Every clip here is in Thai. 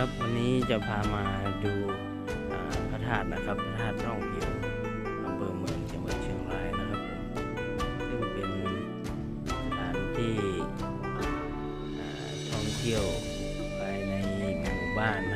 ครับวันนี้จะพามาดูพระธาตุนะครับพระธาตุร่องผิวอำเภอเมืองจังหวัดเชียงรายนะครับผมซึ่งเป็นสถานที่อ่าท่องเที่ยวภายในหมู่บ้านนะ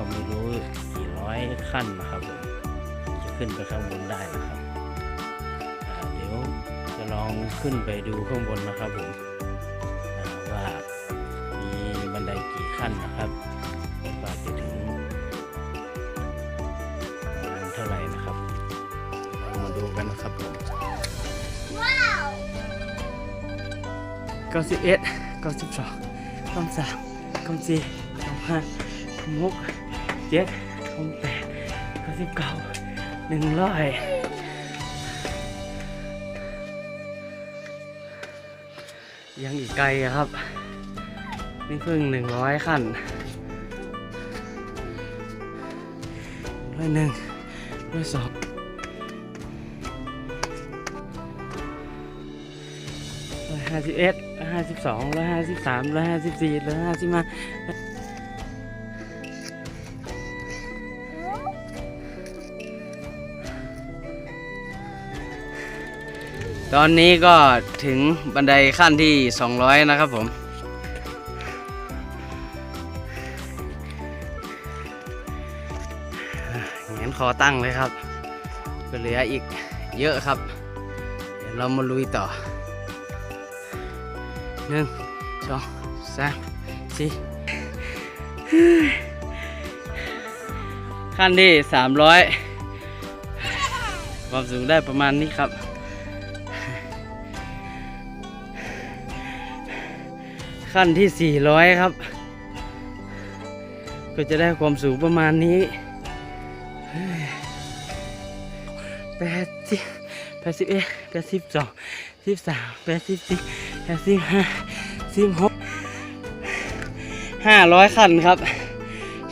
ก็ไม่รู้กี่ร้อยขั้นนะครับผมที่จะขึ้นไปข้างบนได้นะครับอ่าเดี๋ยวจะลองขึ้นไปดูข้างบนนะครับผมอ่าว่ามีบันไดกี่ขั้นนะครับกว่าจะถึงประมาณเท่าไหร่นะครับเรามาดูกันนะครับผมเก้าสิบเอ็ดเก้าสิบสองเก้าสามเก้าสี่เก้าห้าหก เจ็ดหกแปดเก้าสิบเก้าหนึ่งร้อยยังอีกไกลครับ นี่เพิ่งหนึ่งร้อยขั้นร้อยหนึ่งร้อยสองร้อยห้าสิบเอ็ดร้อยห้าสิบสองร้อยห้าสิบสามร้อยห้าสิบสี่ร้อยห้าสิบห้า ตอนนี้ก็ถึงบันไดขั้นที่ 200 นะครับผม เห็นคอตั้งเลยครับก็เหลืออีกเยอะครับ เดี๋ยวเรามาลุยต่อหนึ่งสองสามสี่ขั้นที่ 300 ความสูงได้ประมาณนี้ครับ ขั้นที่ 400 ครับ ก็จะได้ความสูงประมาณนี้แปดสิบแปดสิบเอ็ดแปดสิบสองสิบสามแปดสิบสี่แปดสิบห้าสิบหกห้าร้อยขั้นครับ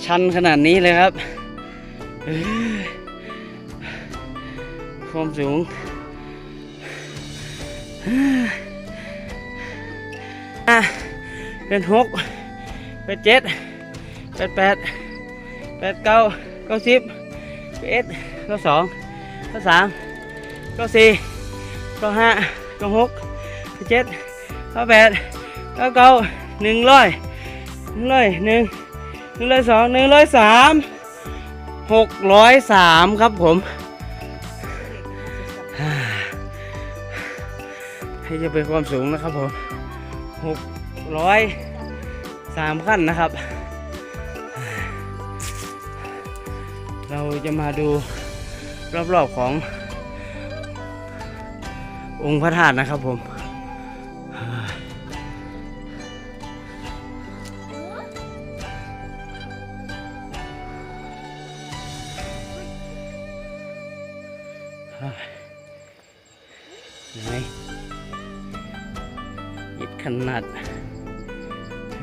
ชันขนาดนี้เลยครับความสูงอะ เป็นหกเป็นเจ็ดเป็นแปดแปดเก้าเก้าสิบเป็นเอ็ดเก้าสองเก้าสามเก้าสี่เก้าห้าเก้าหกเก้าเจ็ดเก้าแปดเก้าเก้าหนึ่งร้อยหนึ่งร้อยหนึ่งหนึ่งร้อยสองหนึ่งร้อยสามหกร้อยสามครับผมให้จะเป็นความสูงนะครับผมหก ร้อยสามขั้นนะครับ เราจะมาดูรอบๆขององค์พระธาตุนะครับผมไหนยิดขนาด เหม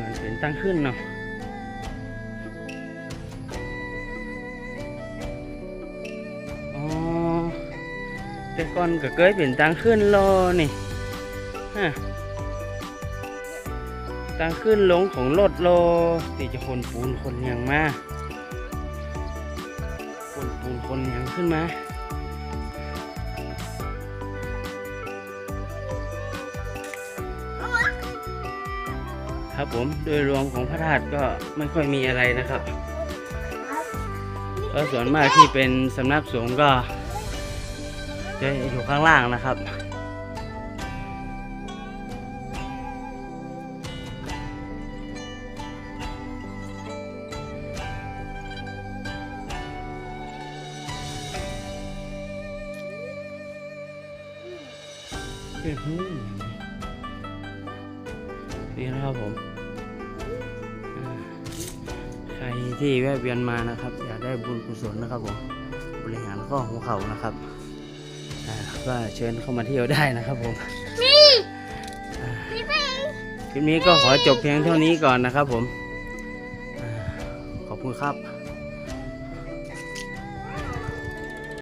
ือนเป็นตั้งขึ้นเนาะอ๋อแต่ก่อนก็เคยเป็นตั้งขึ้นรอนี่ฮะ ตั้งขึ้นลงของรถโลตีจะคนปูนคนยังมาคนปูนคนยังขึ้นมาครับผมโดยรวมของพระธาตุก็ไม่ค่อยมีอะไรนะครับก็ส่วนมากที่เป็นสำนักสงฆ์ก็จะอยู่ข้างล่างนะครับ เป็นหูนี่นะครับผมอ่าใครที่แวะเวียนมานะครับ อยากได้บุญกุศลนะครับผมบริหารข้อหัวเข่านะครับอ่าก็เชิญเข้ามาเที่ยวได้นะครับผมอ่าคลิปนี้ก็ขอจบเพียงเท่านี้ก่อนนะครับผมอ่าขอบคุณครับ